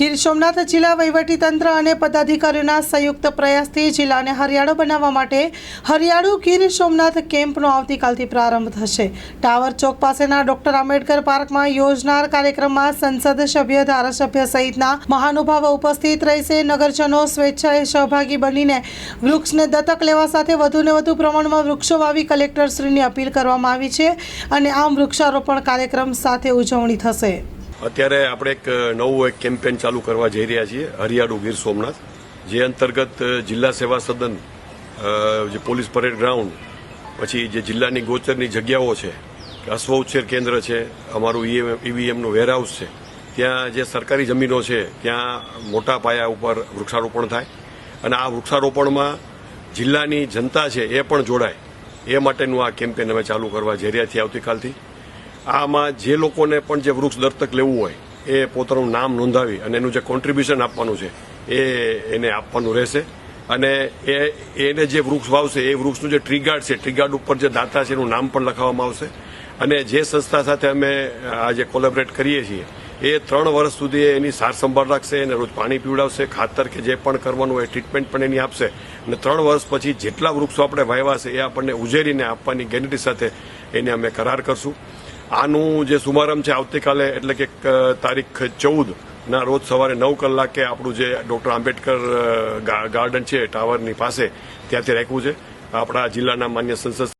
ગીર સોમનાથ જિલ્લા વહીવટીતંત્ર અને પદાધિકારીઓના સંયુક્ત પ્રયાસથી જિલ્લાને હરિયાળો બનાવવા માટે હરિયાળુ ગીર સોમનાથ કેમ્પનો આવતીકાલથી પ્રારંભ થશે. ટાવર ચોક પાસેના ડોક્ટર આંબેડકર પાર્કમાં યોજનાર કાર્યક્રમમાં સંસદ સભ્ય, ધારાસભ્ય સહિતના મહાનુભાવો ઉપસ્થિત રહેશે. નગરજનો સ્વેચ્છાએ સહભાગી બનીને વૃક્ષને દત્તક લેવા સાથે વધુને વધુ પ્રમાણમાં વૃક્ષો વાવી કલેક્ટરશ્રીની અપીલ કરવામાં આવી છે અને આમ વૃક્ષારોપણ કાર્યક્રમ સાથે ઉજવણી થશે. અત્યારે આપણે એક નવું એક કેમ્પેન ચાલુ કરવા જઈ રહ્યા છીએ, હરિયાળુ ગીર સોમનાથ, જે અંતર્ગત જિલ્લા સેવા સદન જે પોલીસ પરેડ ગ્રાઉન્ડ, પછી જે જિલ્લાની ગોચરની જગ્યાઓ છે, અશ્વ ઉછેર કેન્દ્ર છે, અમારું ઈવીએમનું વેરહાઉસ છે, ત્યાં જે સરકારી જમીનો છે, ત્યાં મોટા પાયા ઉપર વૃક્ષારોપણ થાય અને આ વૃક્ષારોપણમાં જિલ્લાની જનતા છે એ પણ જોડાય. એ માટેનું આ કેમ્પેન અમે ચાલુ કરવા જઈ રહ્યા છીએ આવતીકાલથી. આમાં જે લોકોને પણ જે વૃક્ષ દત્તક લેવું હોય, એ પોતાનું નામ નોંધાવી અને એનું જે કોન્ટ્રીબ્યુશન આપવાનું છે, એ એને આપવાનું રહેશે. અને એ, એને જે વૃક્ષ વાવશે, એ વૃક્ષનું જે ટ્રીગાર્ડ છે ટ્રીગાર્ડ ઉપર જે દાતા છે, એનું નામ પણ લખાવવામાં આવશે. અને જે સંસ્થા સાથે અમે આજે કોલેબરેટ કરીએ છીએ, એ ત્રણ વર્ષ સુધી એની સાર સંભાળ રાખશે એને રોજ પાણી પીવડાવશે, ખાતર કે જે પણ કરવાનું હોય ટ્રીટમેન્ટ પણ એની આપશે. અને ત્રણ વર્ષ પછી જેટલા વૃક્ષો આપણે વાવ્યા છે, એ આપણને ઉજેરીને આપવાની ગેરંટી સાથે એને અમે કરાર કરશું. આનું જે શુભારંભ છે આવતીકાલે, એટલે કે તારીખ ચૌદ, ના, રોજ સવારે નવ કલાકે આપણું જે ડોક્ટર આંબેડકર ગાર્ડન છે, ટાવરની પાસે, ત્યાંથી રાખવું છે. આપણા જિલ્લાના માન્ય સંસદ